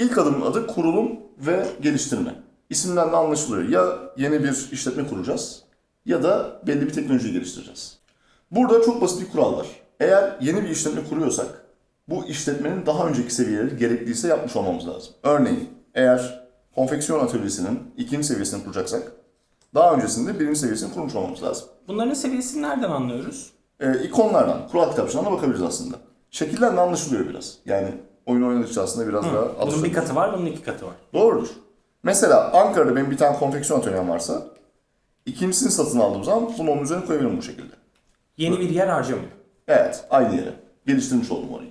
İlk adımın adı kurulum ve geliştirme. İsimden de anlaşılıyor. Ya yeni bir işletme kuracağız ya da belli bir teknoloji geliştireceğiz. Burada çok basit bir kural var. Eğer yeni bir işletme kuruyorsak bu işletmenin daha önceki seviyeleri gerekliyse yapmış olmamız lazım. Örneğin eğer konfeksiyon atölyesinin ikinci seviyesini kuracaksak daha öncesinde birinci seviyesini kurmuş olmamız lazım. Bunların seviyesini nereden anlıyoruz? Ee, ikonlardan, kural kitapçığından da bakabiliriz aslında. Şekilden de anlaşılıyor biraz. Yani oyun oynadıkça aslında biraz daha Bunun bir katı var, bunun iki katı var. Doğrudur. Mesela Ankara'da benim bir tane konfeksiyon atölyem varsa ikincisini satın aldığım zaman bunu onun üzerine koyabilirim bu şekilde. Yeni bir yer harcamıyor. Evet, aynı yere. Geliştirmiş oldum orayı.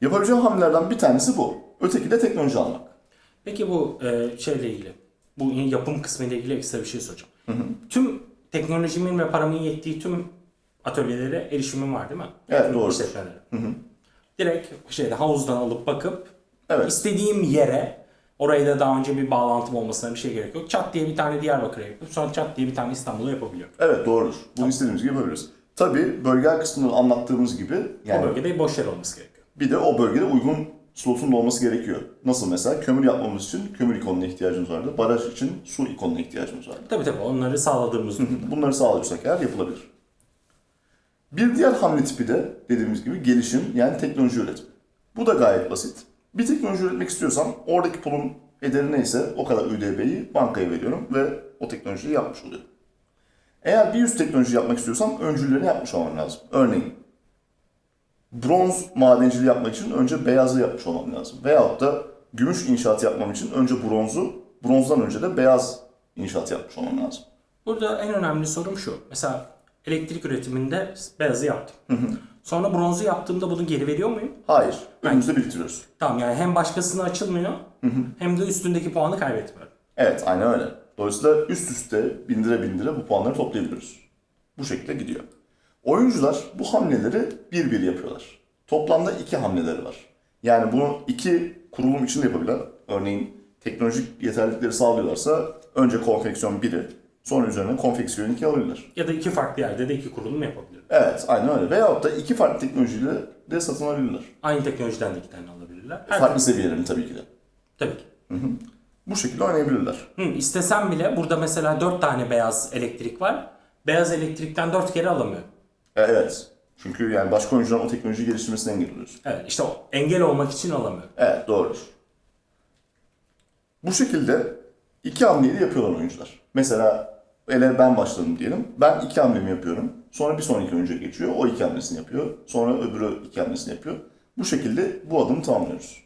Yapabileceğim hamlelerden bir tanesi bu. Öteki de teknoloji almak. Peki bu e, şeyle ilgili, bu yapım kısmı ile ilgili ekstra bir şey soracağım. Tüm teknolojimin ve paramın yettiği tüm atölyelere erişimim var değil mi? Evet, Tüm doğrudur. işletmelere. Direkt şeyde havuzdan alıp bakıp Evet. istediğim yere oraya da daha önce bir bağlantım olmasına bir şey gerek yok. Çat diye bir tane Diyarbakır'a yapıp sonra çat diye bir tane İstanbul'a yapabiliyorum. Evet doğrudur. Bunu istediğimiz gibi yapabiliriz. Tabii bölgesel kısmında anlattığımız gibi o yani bölgede boş yer olması gerekiyor. bir de o bölgede uygun slotun da olması gerekiyor. Nasıl mesela kömür yapmamız için kömür ikonuna ihtiyacımız vardı. Baraj için su ikonuna ihtiyacımız vardı. Tabii tabii onları sağladığımız Bunları sağlıyorsak eğer yapılabilir. Bir diğer hamle tipi de dediğimiz gibi gelişim yani teknoloji üretimi. Bu da gayet basit. Bir teknoloji üretmek istiyorsam oradaki pulun ederi neyse o kadar ÜDB'yi bankaya veriyorum ve o teknolojiyi yapmış oluyorum. Eğer bir üst teknoloji yapmak istiyorsam öncüllerini yapmış olmam lazım. Örneğin bronz madenciliği yapmak için önce beyazı yapmış olmam lazım. Veyahut da gümüş inşaatı yapmam için önce bronzu, bronzdan önce de beyaz inşaat yapmış olmam lazım. Burada en önemli sorum şu. Mesela elektrik üretiminde beyazı yaptım. Sonra bronzu yaptığımda bunu geri veriyor muyum? Hayır, önümüzde biriktiriyoruz. Tamam yani hem başkasına açılmıyor hem de üstündeki puanı kaybetmiyorum. Evet, aynen öyle. Dolayısıyla üst üste bindire bindire bu puanları toplayabiliyoruz. Bu şekilde gidiyor. Oyuncular bu hamleleri bir bir yapıyorlar. Toplamda iki hamleleri var. Yani bunu iki kurulum için de yapabilirler. Örneğin teknolojik yeterlilikleri sağlıyorlarsa önce konfeksiyon 1'i, sonra üzerine konfeksiyon 2 alırlar. Ya da iki farklı yerde de iki kurulum yapabilirim. Evet, aynen öyle. Veyahut da iki farklı teknolojiyle de satın alabilirler. Aynı teknolojiden de iki tane alabilirler. Her Farklı seviyelerini tabii ki de. Tabii ki. Bu şekilde oynayabilirler. Hı, istesem bile burada mesela dört tane beyaz elektrik var. Beyaz elektrikten dört kere alamıyorum. E, Evet. Çünkü yani başka oyuncuların o teknolojiyi geliştirmesini engelliyorsun. Evet işte o engel olmak için alamıyorum. Evet doğrudur. Bu şekilde iki hamleyi de yapıyorlar oyuncular. Mesela ele ben başladım diyelim. Ben iki hamlemi yapıyorum. Sonra bir sonraki oyuncuya geçiyor. O iki hamlesini yapıyor. Sonra öbürü iki hamlesini yapıyor. Bu şekilde bu adımı tamamlıyoruz.